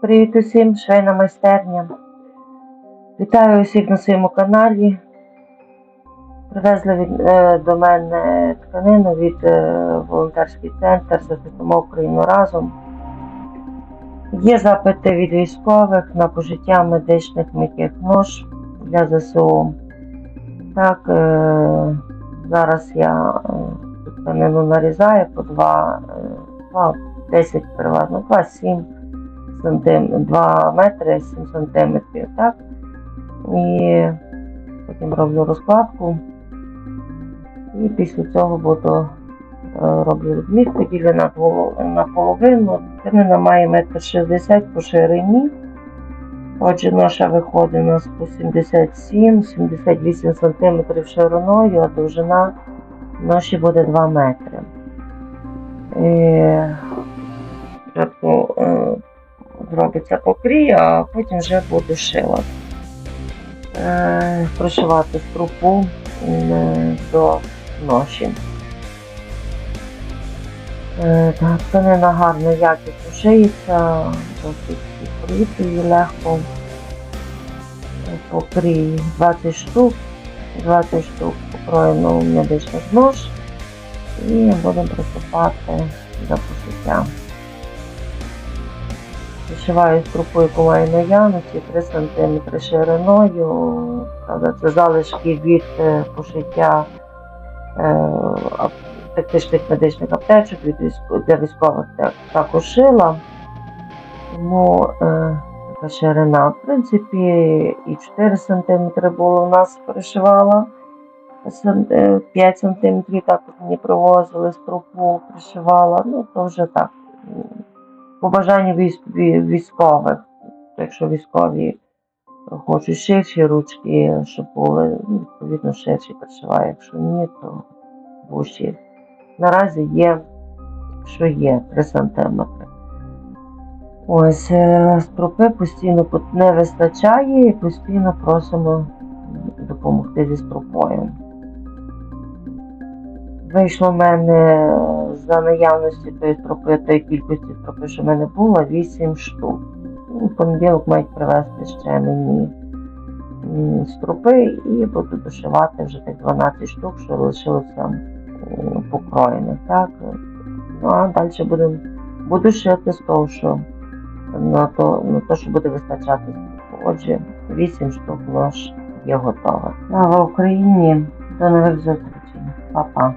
Привіт усім, швейна майстерня. Вітаю усіх на своєму каналі. Привезли від, е, до мене тканину від е, волонтерський центр Захистимо Україну разом. Є запити від військових на пожиття медичних м'яких нож для ЗСУ. Так, е, зараз я е, тканину нарізаю по 2, е, 2 10 приватно, 2 7 2 метри 7 сантиметрів, так? І потім роблю розкладку. І після цього буду е, роблю розмітку, ділю на, на половину. Тканина має метр 60 по ширині. Отже, ноша виходить у нас по 77-78 см шириною, а довжина ноші буде 2 метри. Спочатку е, зробиться покрій, а потім вже буду шила. Е, прошивати струпу до ноші. Е, так, тканина гарно якісно шиється, досить відкрити її легко. Е, Покрій 20 штук, 20 штук покроєно медичних нож і будемо приступати до пошиття. Зашиваю струпу, яку маю наявності, 3 см шириною. Правда, це залишки від е, пошиття е, тактичних медичних аптечок від військ- для військових так, також шила. Тому е, така ширина. В принципі, і 4 см було у нас пришивала. Сан- е, 5 см також мені привозили струпу, пришивала. Ну, то вже так. М, по бажанню військ- ві- військових. Якщо військові хочуть ширші ручки, щоб були, ну, відповідно, ширші пришиваю. Якщо ні, то вущі. Наразі є, що є 3 см. Ось е, струпи постійно не вистачає і постійно просимо допомогти зі струпою. Вийшло в мене за наявності тої стропи, тої кількості стропи, що в мене було, 8 штук. Ну, В понеділок мають привезти ще мені стропи і буду дошивати вже тих 12 штук, що лишилося покроєних. Так? Ну а далі будемо буду шити з того, що на то, на то, що буде вистачати. Отже, 8 штук нож є готова. Слава Україні! До нових зустрічей. Па-па!